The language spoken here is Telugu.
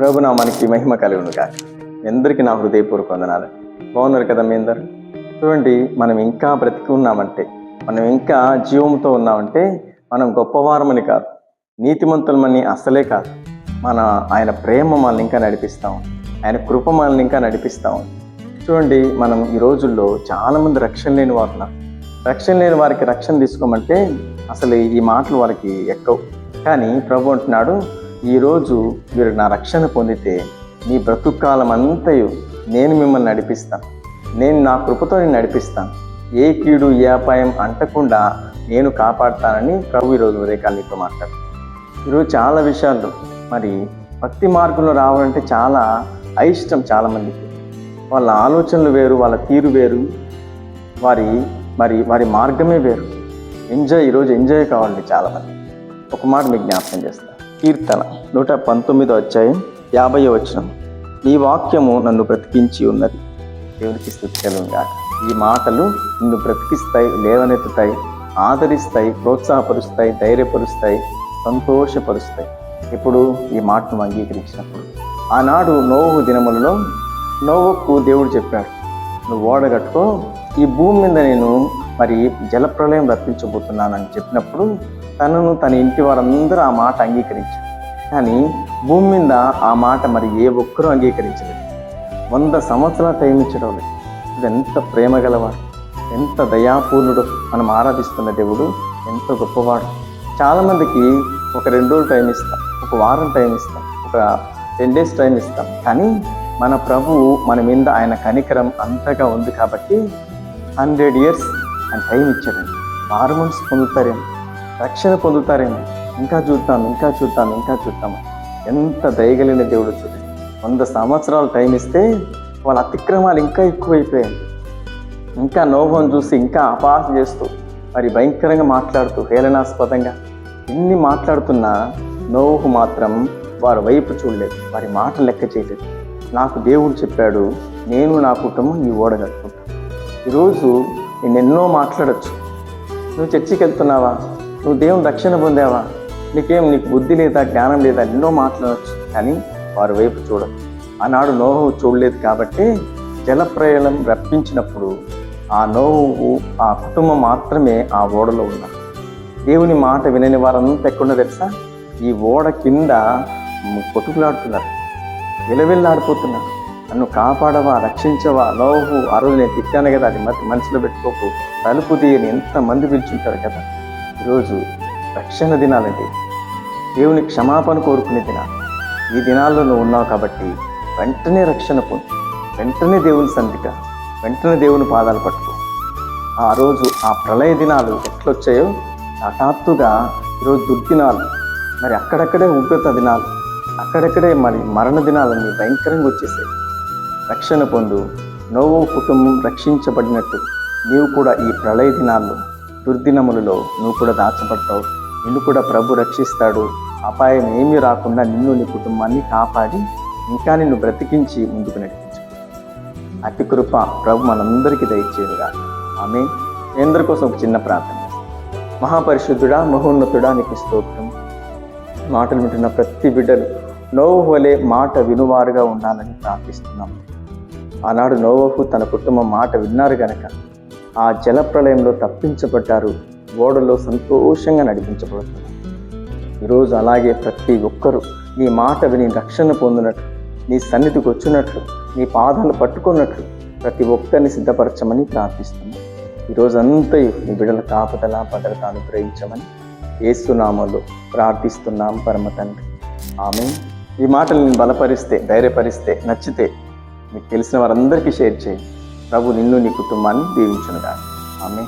ప్రభు నామానికి మహిమ కలుగును కాక ఎందరికీ నా హృదయపూర్వక వందనాలు. బాగున్నారు కదా మీ అందరు? చూడండి మనం ఇంకా బ్రతికి ఉన్నామంటే మనం ఇంకా జీవంతో ఉన్నామంటే మనం గొప్పవారమని కాదు నీతిమంతులమని అసలే కాదు. మన ఆయన ప్రేమ మనల్ని ఇంకా నడిపిస్తాం. ఆయన కృప మనల్ని ఇంకా నడిపిస్తాం. చూడండి మనం ఈ రోజుల్లో చాలామంది రక్షణ లేని వారు ఉన్నారు రక్షణ లేని వారికి రక్షణ తీసుకోమంటే అసలు ఈ మాటలు వారికి ఎక్కవు. కానీ ప్రభు అంటున్నాడు ఈరోజు మీరు నా రక్షణ పొందితే మీ బ్రతుకాలం అంతయు నేను మిమ్మల్ని నడిపిస్తాను. నేను నా కృపతో నేను నడిపిస్తాను. ఏ కీడు ఏ అపాయం అంటకుండా నేను కాపాడతానని ప్రభు ఈరోజు ఉదయకాలు నీతో మాట్లాడు ఈరోజు చాలా విషయాలు మరి భక్తి మార్గంలో రావాలంటే చాలా అయిష్టం చాలామందికి. వాళ్ళ ఆలోచనలు వేరు వాళ్ళ తీరు వేరు. వారి మరి వారి మార్గమే వేరు. ఎంజాయ్ ఈరోజు ఎంజాయ్ కావాలండి చాలామంది. ఒక మాట మీకు జ్ఞాపకం చేస్తాను కీర్తన నూట పంతొమ్మిదో అధ్యాయం యాభై వచనం. నీ వాక్యము నన్ను బ్రతికించి ఉన్నది. దేవునికి స్థుతి ఈ మాటలు నిన్ను బ్రతికిస్తాయి లేవనెత్తుతాయి ఆదరిస్తాయి ప్రోత్సాహపరుస్తాయి ధైర్యపరుస్తాయి సంతోషపరుస్తాయి. ఇప్పుడు ఈ మాటను అంగీకరించినప్పుడు ఆనాడు నోవు దినములలో నోవుకు దేవుడు చెప్పాడు నువ్వు ఓడగట్టుకో ఈ భూమి మీద నేను మరి జలప్రలయం రప్పించబోతున్నానని చెప్పినప్పుడు తనను తన ఇంటి వారందరూ ఆ మాట అంగీకరించారు. కానీ భూమి మీద ఆ మాట మరి ఏ ఒక్కరూ అంగీకరించలేదు. వంద సంవత్సరాల టైం ఇచ్చడం లేదు. ఇది ఎంత ప్రేమ గలవాడు ఎంత దయాపూర్ణుడు మనం ఆరాధిస్తున్న దేవుడు ఎంత గొప్పవాడు. చాలామందికి ఒక రెండు రోజులు టైం ఇస్తాం ఒక వారం టైం ఇస్తాం ఒక టెన్ డేస్ టైం ఇస్తాం. కానీ మన ప్రభువు మన మీద ఆయన కనికరం అంతగా ఉంది కాబట్టి హండ్రెడ్ ఇయర్స్ అని టైం ఇచ్చాడండి. ఆరు మంత్స్ పొందుతారేమో రక్షణ పొందుతారేమో ఇంకా చూద్దాం ఇంకా చూద్దాం ఇంకా చూద్దాం ఎంత దయగలిగిన దేవుడు చూడండి. వంద సంవత్సరాలు టైం ఇస్తే వాళ్ళ అతిక్రమాలు ఇంకా ఎక్కువైపోయాయి. ఇంకా నోభం చూసి ఇంకా అపాస చేస్తూ మరి భయంకరంగా మాట్లాడుతూ హేళనాస్పదంగా ఇన్ని మాట్లాడుతున్నా నోహు మాత్రం వారి వైపు చూడలేదు. వారి మాట లెక్క చేయలేదు. నాకు దేవుడు చెప్పాడు నేను నా కుటుంబం ఈ ఓడగట్టుకుంటాను ఈరోజు నేను ఎన్నో మాట్లాడచ్చు. నువ్వు చర్చికి వెళ్తున్నావా నువ్వు దేవుని రక్షణ పొందావా? నీకేం నీకు బుద్ధి లేదా జ్ఞానం లేదా ఎన్నో మాట్లాడవచ్చు కానీ వారి వైపు చూడదు ఆనాడు నోహు చూడలేదు కాబట్టి జలప్రయాణం రప్పించినప్పుడు ఆ నోహు ఆ కుటుంబం మాత్రమే ఆ ఓడలో ఉన్నారు. దేవుని మాట వినని వారంతా ఎక్కడున్నా తెలుసా? ఈ ఓడ కింద కొట్టుకులాడుతున్నారు. విలవిల్లాడిపోతున్నారు. నన్ను కాపాడవా రక్షించవా లోహు ఆ రోజు నేను తిట్టాను కదా అది మరి మనసులో పెట్టుకోకు. తలుపు తీయని ఎంతమంది పిలుచుంటారు కదా. ఈరోజు రక్షణ దినాలండి. దేవుని క్షమాపణ కోరుకునే దినాలు ఈ దినాల్లో నువ్వు ఉన్నావు కాబట్టి వెంటనే రక్షణ పొందు. వెంటనే దేవుని సంధిక వెంటనే దేవుని పాదాలు పట్టుకో. ఆ రోజు ఆ ప్రళయ దినాలు ఎట్లొచ్చాయో హఠాత్తుగా ఈరోజు దుర్దినాలు. మరి అక్కడక్కడే ఉగ్రత దినాలు. అక్కడక్కడే మరి మరణ దినాలన్నీ భయంకరంగా వచ్చేసాయి. రక్షణ పొందు. నోవో కుటుంబం రక్షించబడినట్టు. నీవు కూడా ఈ ప్రళయ దినాల్లో దుర్దినములలో నువ్వు కూడా దాచబడతావు. నిన్ను కూడా ప్రభు రక్షిస్తాడు. అపాయం ఏమీ రాకుండా నిన్ను నీ కుటుంబాన్ని కాపాడి ఇంకా నిన్ను బ్రతికించి ముందుకు నడిపించు. అతి కృప ప్రభు మనందరికీ దయచేయగా ఆమె అందరి కోసం ఒక చిన్న ప్రార్థన. మహాపరిశుద్ధుడా మహోన్నతుడా నీకు స్తోత్రం. మాటలు వింటున్న ప్రతి బిడ్డలు నోవు వలె మాట వినువారుగా ఉండాలని ప్రార్థిస్తున్నాం. ఆనాడు నోవహు తన కుటుంబం మాట విన్నారు గనక ఆ జలప్రలయంలో తప్పించబడ్డారు. ఓడలో సంతోషంగా నడిపించబడుతున్నారు. ఈరోజు అలాగే ప్రతి ఒక్కరూ నీ మాట విని రక్షణ పొందినట్లు నీ సన్నిధికి వచ్చినట్లు నీ పాదాలు పట్టుకున్నట్లు ప్రతి ఒక్కరిని సిద్ధపరచమని ప్రార్థిస్తుంది ఈరోజు అంతయు నీ బిడ్డల కాపుదల భద్రత అనుగ్రహించమని ఏసునామలో ప్రార్థిస్తున్నాం పరమ తండ్రి. ఆమె ఈ మాటలు నేను బలపరిస్తే ధైర్యపరిస్తే నచ్చితే మీకు తెలిసిన వారందరికీ షేర్ చేయండి ప్రభు నిన్ను నీ కుటుంబాన్ని దీవించునుగా ఆమె